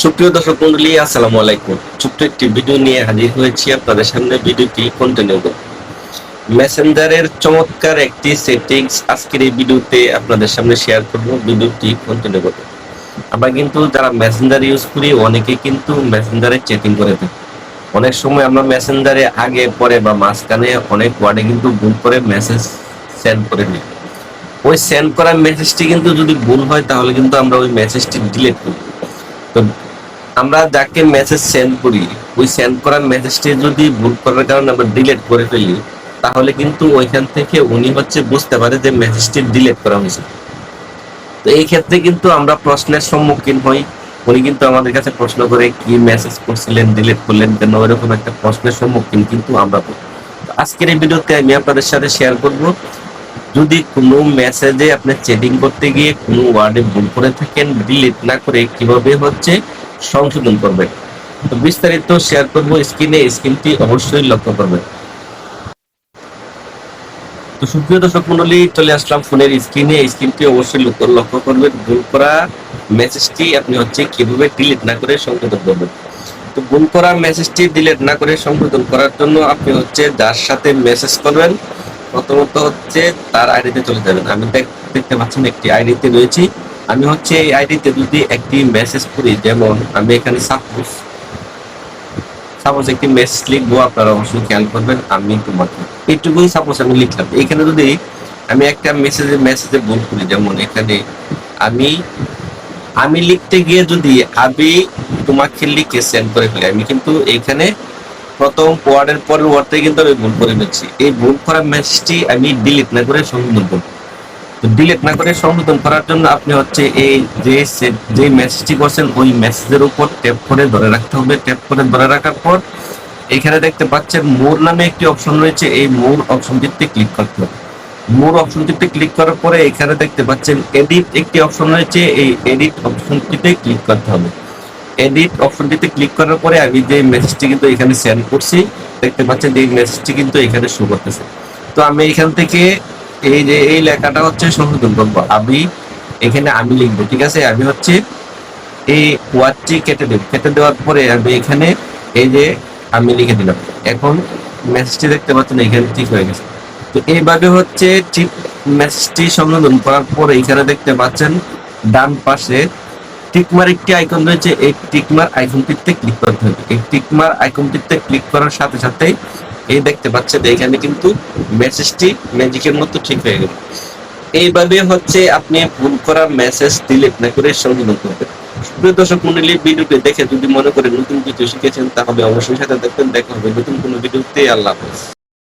সুপ্রিয় দর্শক মন্ডলী, আসসালামু আলাইকুম। ছোট্ট একটি ভিডিও নিয়ে হাজির হয়েছি আপনাদের সামনে ভিডিওটি কন্টিনিউ করব মেসেঞ্জারের চমৎকার একটি সেটিংস আজকের এই ভিডিওতে আপনাদের সামনে শেয়ার করব, ভিডিওটি কন্টিনিউ করব আমরা কিন্তু যারা মেসেঞ্জার ইউজ করি, অনেকে কিন্তু মেসেঞ্জারে চ্যাটিং করে থাকি। অনেক সময় আমরা মেসেঞ্জারে আগে, পরে বা মাঝখানে অনেক ওয়ার্ডে কিন্তু ভুল করে মেসেজ সেন্ড করে দিই ওই সেন্ড করা মেসেজটি কিন্তু যদি ভুল হয়, তাহলে কিন্তু আমরা ওই মেসেজটি ডিলিট করি। তো আমরা যাকে মেসেজ সেন্ড করি, ওই সেন্ড করার মেসেজটি যদি ভুল করার কারণে আমরা ডিলিট করে ফেলি, তাহলে কিন্তু ওইখান থেকে উনি হচ্ছে বুঝতে পারে যে মেসেজটি ডিলিট করা হয়েছে। তো এই ক্ষেত্রে কিন্তু আমরা প্রশ্নের সম্মুখীন হই। উনি কিন্তু আমাদের কাছে প্রশ্ন করে, কি মেসেজ করছিলেন ডিলিট করলেন কেন? এরকম একটা প্রশ্নের সম্মুখীন কিন্তু আমরা আজকের এই ভিডিওতে আমি আপনাদের সাথে শেয়ার করব, যদি কোনো মেসেজে আপনি চেটিং করতে গিয়ে কোনো ওয়ার্ডে ভুল করে থাকেন ডিলিট না করে কীভাবে হচ্ছে সংশোধন করবেন তো বিস্তারিত শেয়ার করব স্ক্রিনে স্ক্রিনটি অবশ্যই লক্ষ্য করবেন তো সুপ্রিয় দর্শক মন্ডলী, চলে আসলাম ফোনের স্ক্রিনে স্ক্রিনটি অবশ্যই লক্ষ্য করবেন ভুল করা মেসেজটি আপনি হচ্ছে কীভাবে ডিলিট না করে সংশোধন করবেন। তো ভুল করা মেসেজটি ডিলিট না করে সংশোধন করার জন্য আপনি হচ্ছে যার সাথে মেসেজ করবেন, প্রথমত হচ্ছে তার আইডিতে চলে যাবেন। আমি দেখতে পাচ্ছেন একটি আইডিতে রয়েছি। আমি হচ্ছে এই আইডিতে যদি একটি মেসেজ করি, যেমন আমি এখানে সাপোজ সাপোজ একটি মেসেজ লিখব, আপনারা অবশ্যই খেয়াল করবেন, আমি তোমাকে এইটুকুই সাপোজ আমি লিখলাম। এখানে যদি আমি একটা মেসেজে মেসেজে ভুল করি, যেমন এখানে আমি আমি লিখতে গিয়ে যদি আমি তোমাকে লিখে সেন্ড করে ফেলি, আমি কিন্তু এখানে প্রথম ওয়ার্ডের পরের ওয়ার্ডটা কিন্তু আমি ভুল করে ফেলছি। এই ভুল করা মেসেজটি আমি ডিলিট না করে সংশোধন করব ডিলিট না করে সংশোধন করার জন্য আপনি হচ্ছে এই যে যে মেসেজটি করছেন, ওই মেসেজের উপর ট্যাপ করে ধরে রাখতে হবে। ট্যাপ করে ধরে রাখার পর এখানে দেখতে পাচ্ছেন মোর নামে একটি অপশন রয়েছে। এই মোর অপশনটিতে ক্লিক করতে হবে। মোর অপশনটিতে ক্লিক করার পরে এখানে দেখতে পাচ্ছেন এডিট একটি অপশন রয়েছে। এই এডিট অপশনটিতে ক্লিক করতে হবে। এডিট অপশনটিতে ক্লিক করার পরে আমি যে মেসেজটি কিন্তু এখানে সেন্ড করছি, দেখতে পাচ্ছেন এই মেসেজটি কিন্তু এখানে শো করতেছে। তো আমি এখান থেকে এই যে এই লেখাটা হচ্ছে সংশোধন করব আমি এখানে আমি লিখব, ঠিক আছে? আমি হচ্ছে এই ওয়ার্ডটি কেটে দেব। কেটে দেওয়ার পরে আমি এখানে এই যে আমি লিখে দিলাম। এখন মেসেজটি দেখতে পাচ্ছেন, এখানে ঠিক হয়ে গেছে। তো এইভাবে হচ্ছে ঠিক মেসেজটি সংশোধন করার পরে এখানে দেখতে পাচ্ছেন, ডান পাশে টিকমার একটি আইকন রয়েছে। এই টিকমার আইকনটিতে ক্লিক করতে হবে। এই টিকমার আইকনটিতে ক্লিক করার সাথে সাথে এই দেখতে পাচ্ছেন এখানে কিন্তু মেসেজটি ম্যাজিকের মতো ঠিক হয়ে গেল। এইভাবে হচ্ছে আপনি ভুল করা মেসেজ ডিলিট না করে সংশোধন করবেন। প্রিয় দর্শক মন্ডলী, ভিডিওটি দেখে যদি মনে করে নতুন কিছু শিখেছেন, তাহলে অবশ্যই সাথে দেখবেন দেখা হবে নতুন কোনো ভিডিওতে। আল্লাহ হাফেজ।